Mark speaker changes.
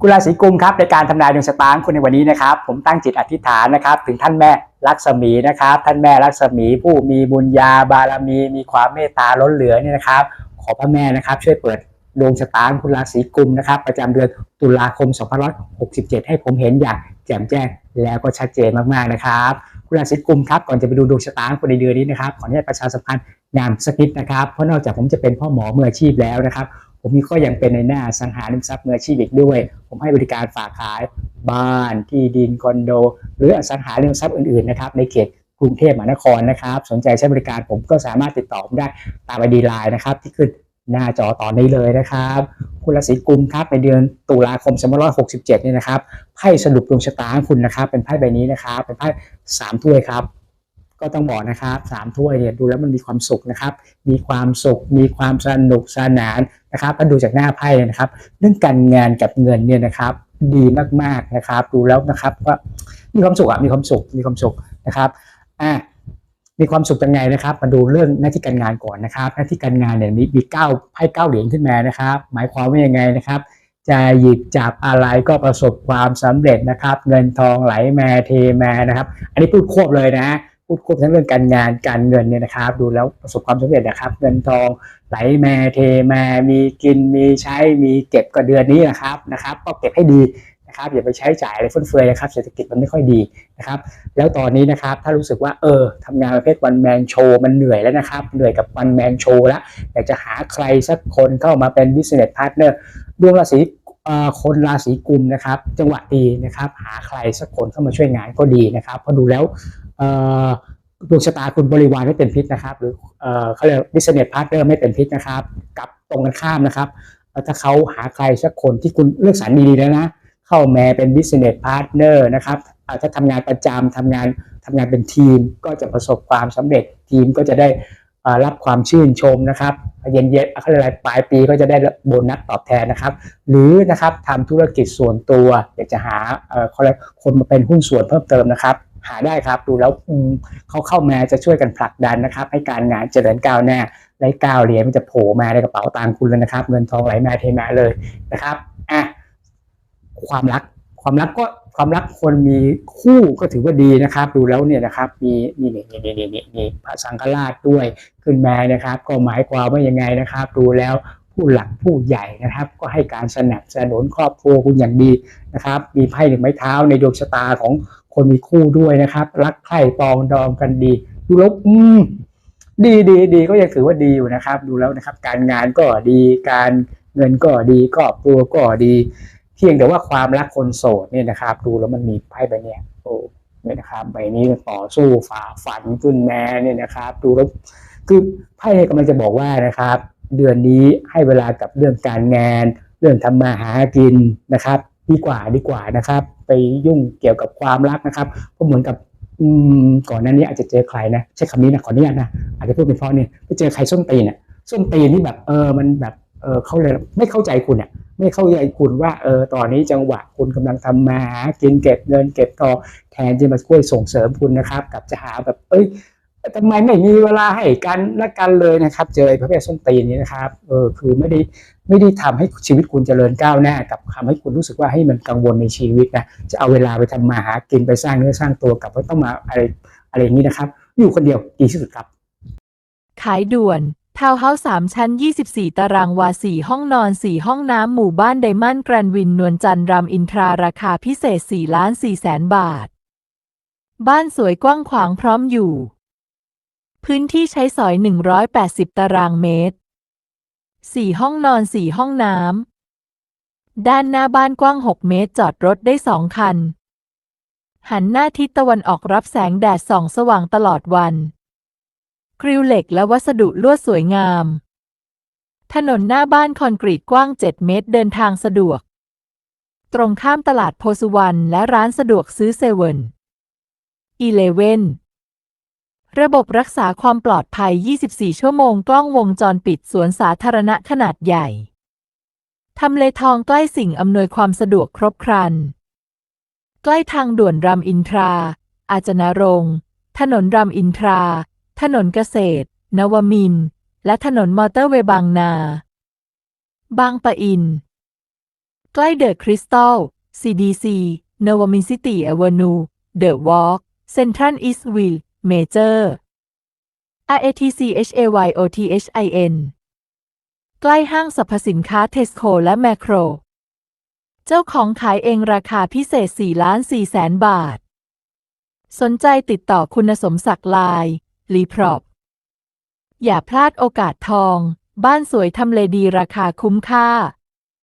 Speaker 1: คุณราศีกุมครับในการทำนายดวงชะตาของคุณในวันนี้นะครับ ผมตั้งจิตอธิษฐานนะครับ ถึงท่านแม่ลักษมีนะครับ ท่านแม่ลักษมีผู้มีบุญญาบารมี มีความเมตตาล้นเหลือเนี่ยนะครับ ขอพระแม่นะครับช่วยเปิดดวงชะตาของคุณราศีกุมนะครับ ประจำเดือนตุลาคม 2567 ให้ผมเห็นอย่างแจ่มแจ้งแล้วก็ชัดเจนมากๆนะครับคุณราศีกุมครับก่อนจะไปดูดวงชะตาของคุณในเดือนนี้นะครับขออนุญาตประชาสัมพันธ์งานสักนิดนะครับเพราะนอกจากผมจะเป็นพ่อหมอมืออาชีพแล้วนะครับ ผมมีก็ยังเป็นในหน้าสังหาริมทรัพย์มืออาชีพอีกด้วย ผมให้บริการฝากขายบ้านที่ดินคอนโด หรืออสังหาริมทรัพย์อื่นๆนะครับในเขตกรุงเทพมหานครนะครับ สนใจใช้บริการผมก็สามารถติดต่อผมได้ตามไอดีไลน์นะครับ ที่ขึ้นหน้าจอตอนนี้เลยนะครับคุณราศีกุมครับในเดือนตุลาคม2567เนี่ยนะครับไพ่สรุปดวงชะตาของคุณนะครับ เป็นไพ่ใบนี้นะครับ เป็นไพ่สามถ้วยครับ ก็ต้องบอกนะครับสามถ้วยเนี่ยดูแล้วมันมีความสุขนะครับ มีความสุข มีความสนุกสนานนะครับถ้าดูจากหน้าไพ่นะครับ เรื่องการงานกับเงินเนี่ยนะครับ ดีมากๆนะครับ ดูแล้วนะครับว่ามีความสุขอะมีความสุขมีความสุขนะครับอะมีความสุขยังไงนะครับ มาดูเรื่องหน้าที่การงานก่อนนะครับ หน้าที่การงานเนี่ยมีมีเก้าไพ่เก้าเหรียญขึ้นมานะครับ หมายความว่ายังไงนะครับ จะหยิบจับอะไรก็ประสบความสำเร็จนะครับ เงินทองไหลมาเทมานะครับ อันนี้พูดควบเลยนะ พูดควบทั้งเรื่องการงานการเงินเนี่ยนะครับ ดูแล้วประสบความสำเร็จนะครับ เงินทองไหลมาเทมามีกินมีใช้มีเก็บก็เดือนนี้นะครับนะครับ ก็เก็บให้ดีนะครับอย่าไปใช้จ่ายอะไรฟุ่มเฟือยนะครับเศรษฐกิจมันไม่ค่อยดีนะครับ แล้วตอนนี้นะครับถ้ารู้สึกว่าเออทำงานประเภทวันแมนโชว์มันเหนื่อยแล้วนะครับ เหนื่อยกับวันแมนโชว์แล้วอยากจะหาใครสักคนเข้ามาเป็น business partner ดวงราศีคนราศีกุมนะครับ จังหวะดีนะครับ หาใครสักคนเข้ามาช่วยงานก็ดีนะครับเพราะดูแล้ว ดวงชะตาคุณบริวารไม่เป็นพิษนะครับ หรือเขาเรียก business partner ไม่เป็นพิษนะครับ กับตรงกันข้ามนะครับถ้าเขาหาใครสักคนที่คุณเลือกสรรดีๆแล้วนะ เข้าแมาเป็น business partner นะครับอาทำงานประจำทำงานทำงานเป็นทีมก็จะประสบความสำเร็จทีมก็จะได้รับความชื่นชมนะครับ เย็นๆเขาเรียกอะไรปลายปีก็จะได้โบนัสตอบแทนนะครับ หรือนะครับทำธุรกิจส่วนตัวอยากจะหาเขาเรียกคนมาเป็นหุ้นส่วนเพิ่มเติมนะครับ หาได้ครับ ดูแล้วเขาเข้ามาจะช่วยกันผลักดันนะครับ ให้การงานเจริญก้าวหน้าได้ก้าวเหรียญมันจะโผล่มาในกระเป๋าตังคุณเลยนะครับ เงินทองไหลมาเทมาเลยนะครับอะความรักความรักก็ความรักคนมีคู่ก็ถือว่าดีนะครับ ดูแล้วเนี่ยนะครับมีมีนี่นี่นี่นี่นี่พระสังฆราชด้วยขึ้นมานะครับ ก็หมายความว่ายังไงนะครับ ดูแล้ว ผู้หลักผู้ใหญ่นะครับ ก็ให้การสนับสนุนครอบครัวคุณอย่างดีนะครับ มีไพ่หนึ่งไม้เท้าในดวงชะตาของคนมีคู่ด้วยนะครับ รักใคร่ปองดองกันดี ดูแล้วอืมดีดีดีก็ยังถือว่าดีอยู่นะครับ ดูแล้วนะครับ การงานก็ดีการเงินก็ดีครอบครัวก็ดี เพียงแต่ว่าความรักคนโสดเนี่ยนะครับ ดูแล้วมันมีไพ่ใบเนี้ยโอ้เนี่ยนะครับใบนี้ต่อสู้ฝ่าฟันขึ้นแม้เนี่ยนะครับ ดูแล้วคือไพ่กำลังจะบอกว่านะครับ เดือนนี้ให้เวลากับเรื่องการงาน เรื่องทำมาหากินนะครับ ดีกว่าดีกว่านะครับ ไปยุ่งเกี่ยวกับความรักนะครับก็เหมือนกับอืมก่อนหน้านี้อาจจะเจอใครนะใช้คำนี้นะขออนุญาตนะอาจจะพูดเป็นเพราะเนี่ยไปเจอใครส้นตีนอะส้นตีนที่แบบเออมันแบบเออเขาเลยไม่เข้าใจคุณอะไม่เข้าใจคุณว่าเออตอนนี้จังหวะคุณกำลังทำมาหากินเก็บเงินเก็บทองแทนจะมาช่วยส่งเสริมคุณนะครับ กับจะหาแบบเอ้ย ทำไมไม่มีเวลาให้กันและกันเลยนะครับ เจอประเภทส้นตีนนี้นะครับเออคือไม่ได้ไม่ได้ทำให้ชีวิตคุณเจริญก้าวหน้า กับทำให้คุณรู้สึกว่าให้มันกังวลในชีวิตนะจะเอาเวลาไปทำมาหากินไปสร้างเนื้อสร้างตัวกับว่าต้องมาอะไรอะไรอย่างนี้นะครับ อยู่คนเดียวดีที่สุดครับ
Speaker 2: ขายด่วนทาวน์เฮาส์สามชั้น 24 ตารางวา 4 ห้องนอน 4 ห้องน้ำ หมู่บ้านไดมอนด์แกรนวิน นวลจันทร์รามอินทรา ราคาพิเศษ 4 ล้าน4แสนบาท บ้านสวยกว้างขวางพร้อมอยู่ พื้นที่ใช้สอย 180 ตารางเมตร 4 ห้องนอน 4 ห้องน้ำ ด้านหน้าบ้านกว้าง 6 เมตร จอดรถได้ 2 คัน หันหน้าทิศตะวันออกรับแสงแดดส่องสว่างตลอดวัน กริลเหล็กและวัสดุลวดสวยงาม ถนนหน้าบ้านคอนกรีตกว้าง 7 เมตร เดินทางสะดวก ตรงข้ามตลาดโพสุวรรณและร้านสะดวกซื้อเซเว่นอีเลเว่น ระบบรักษาความปลอดภัย 24 ชั่วโมงกล้องวงจรปิดสวนสาธารณะขนาดใหญ่ ทำเลทองใกล้สิ่งอำนวยความสะดวกครบครัน ใกล้ทางด่วนรามอินทรา อาจนารงถนนรามอินทรา ถนนเกษตร นวมิน และถนนมอเตอร์เวย์บางนา บางปะอิน ใกล้เดอะคริสตัล CDC นวมินซิตี้อเวนู เดอะวอล์กเซ็นทรัลอีสต์วิลล์ เมเจอร์ RATCHAYOTHIN ใกล้ห้างสรรพสินค้าเทสโ o และแมคโคร เจ้าของขายเองราคาพิเศษ 4 ล้าน4แสนบาท สนใจติดต่อคุณสมศักดิ์ลายลีพรอปอย่าพลาดโอกาสทอง บ้านสวยทำเลดีราคาคุ้มค่า